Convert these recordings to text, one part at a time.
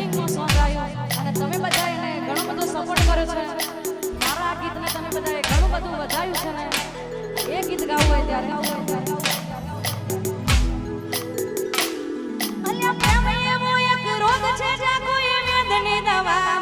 સિંગનો song આવ્યો અને તમે બધા એને ઘણો બધો સપોર્ટ કરો છે મારા આ ગીતને તમે બધાએ ઘણું બધું વધાર્યું છે ને એ ગીત ગાવું હોય ત્યારે ગાવું હોય ત્યારે પ્રેમ એવો એક રોગ છે જ્યાં કોઈ વેદની દવા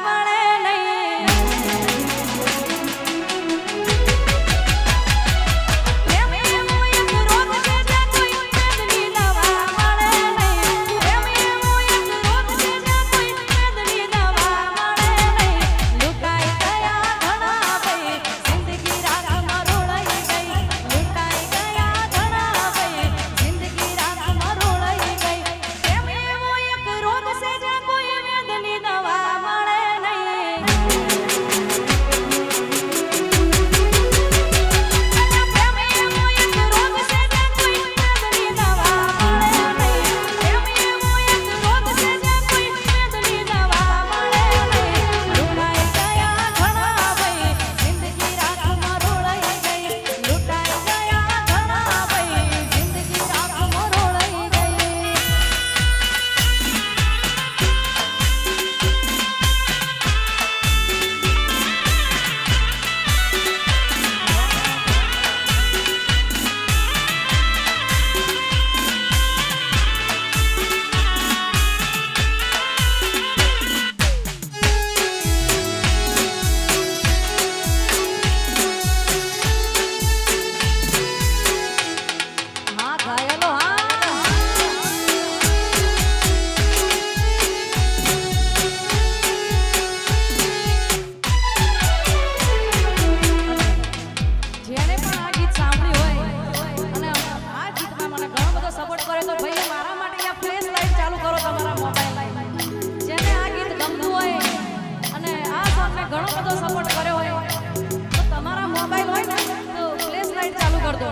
ઘણો બધો સપોર્ટ કર્યો હોય. તો તમારા મોબાઈલ હોય ને, તો ફ્લેશ લાઇટ ચાલુ કરી દો.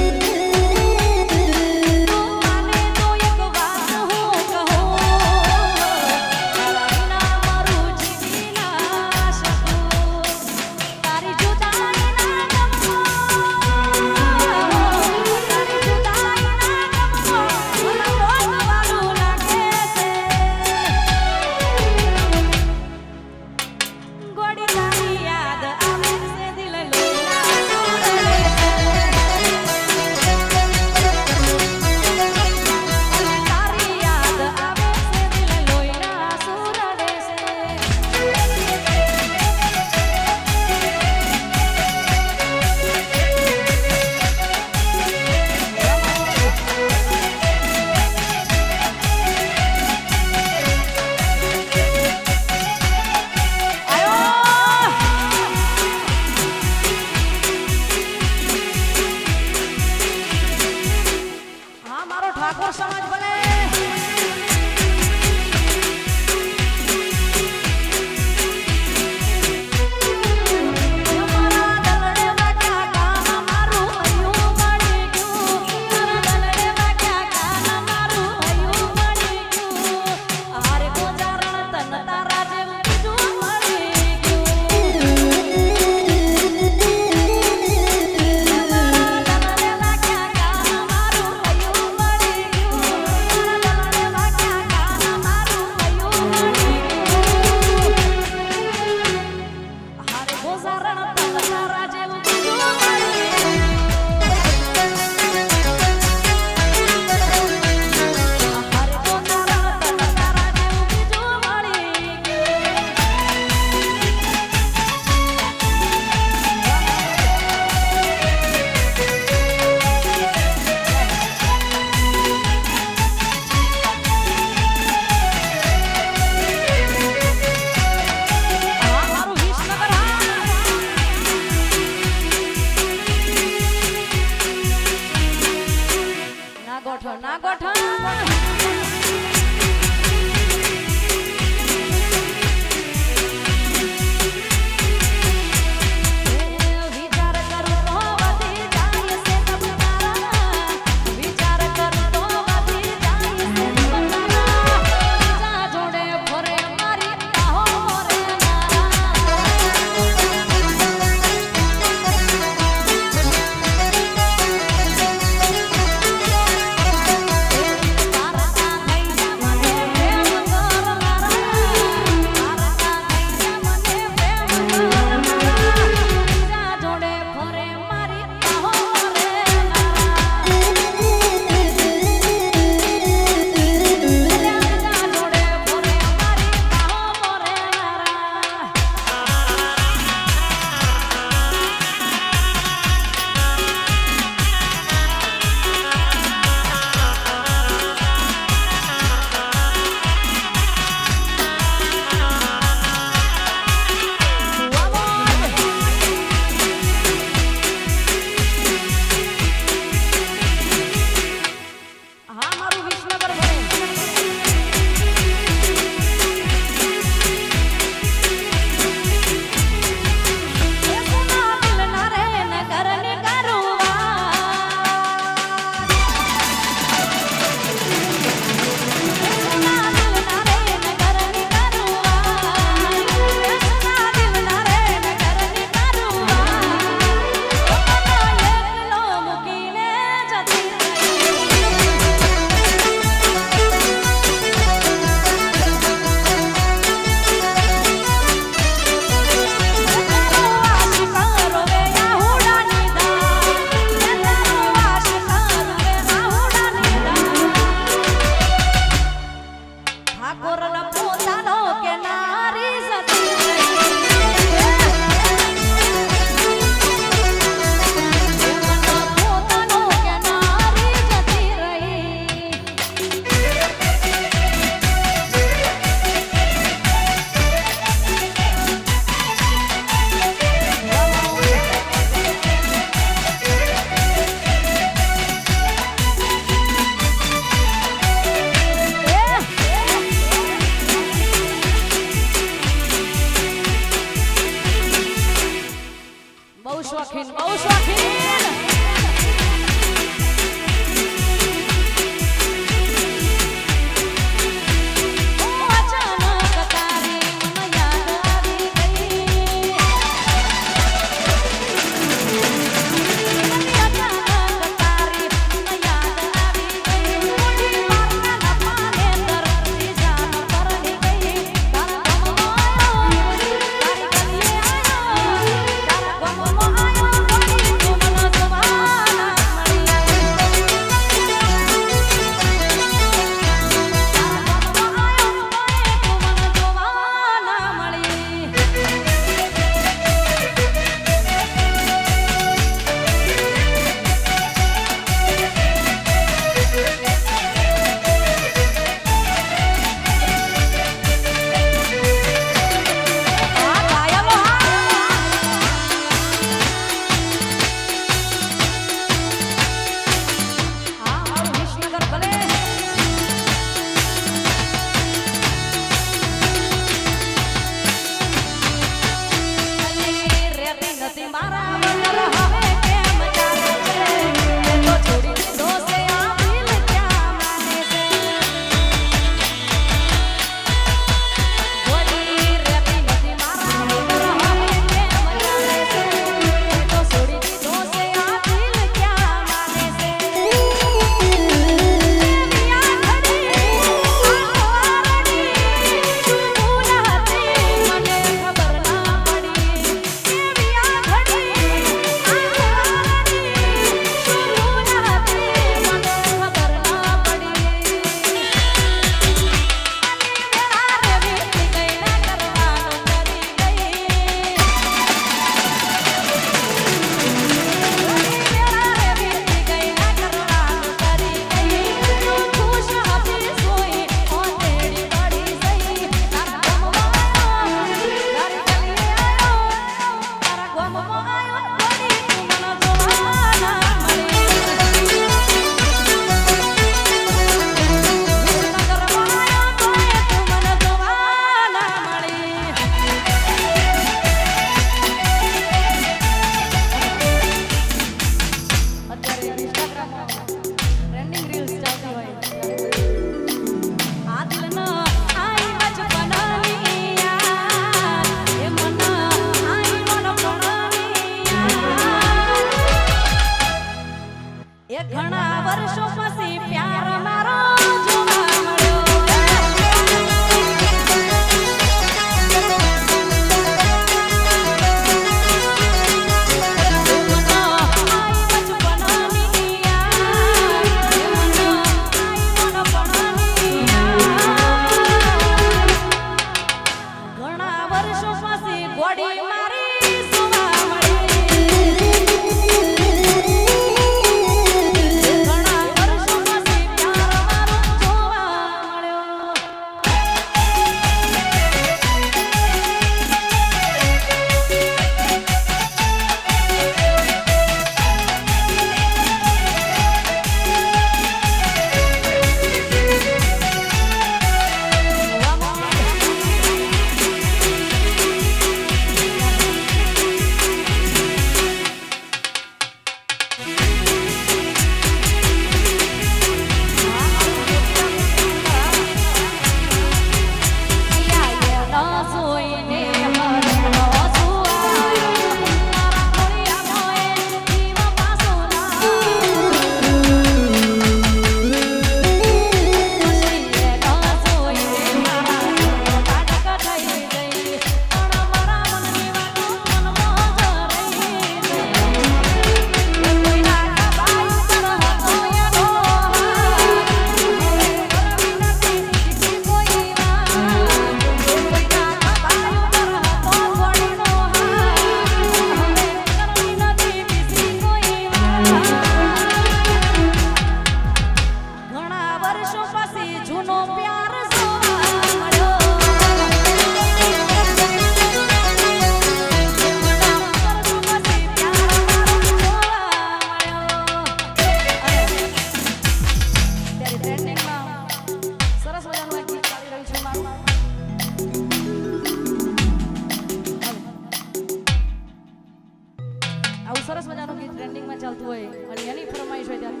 અને એની ફરમાઈશ હોય ત્યારે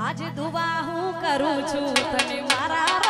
આજે દુવા હું કરું છું તમે મારા